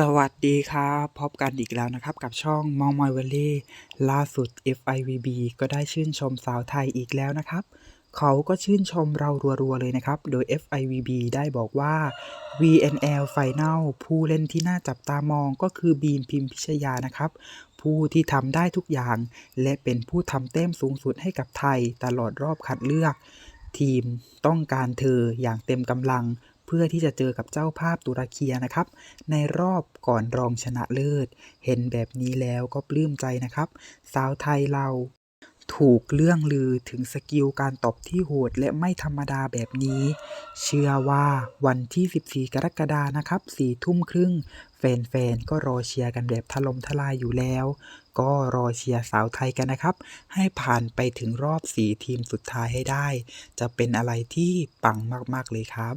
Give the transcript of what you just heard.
สวัสดีครับพบกันอีกแล้วนะครับ กับช่องมองมอยเวลลี่ล่าสุด FIVB ก็ได้ชื่นชมสาวไทยอีกแล้วนะครับ เขาก็ชื่นชมเรารัวๆเลยนะครับ โดย FIVB ได้บอกว่า VNL Final ผู้เล่นที่น่าจับตามองก็คือบีมพิมพิชยานะครับ ผู้ที่ทำได้ทุกอย่าง และเป็นผู้ทำแต้มสูงสุดให้กับไทยตลอดรอบคัดเลือก ทีมต้องการเธออย่างเต็มกำลัง เพื่อที่จะเจอกับเจ้าภาพตุรเคียนะครับ ในรอบก่อนรองชนะเลิศ เห็นแบบนี้แล้วก็ปลื้มใจนะครับ สาวไทยเราถูกเรื่องลือถึงสกิลการตบที่โหดและไม่ธรรมดาแบบนี้ เชื่อว่าวันที่ 14 กรกฎานะครับ4ทุ่มครึ่ง แฟนๆ ก็รอเชียร์กันแบบถล่มทลายอยู่แล้ว ก็รอเชียร์สาวไทยกันนะครับ ให้ผ่านไปถึงรอบ 4 ทีมสุดท้ายให้ได้ จะเป็นอะไรที่ปังมากๆเลยครับ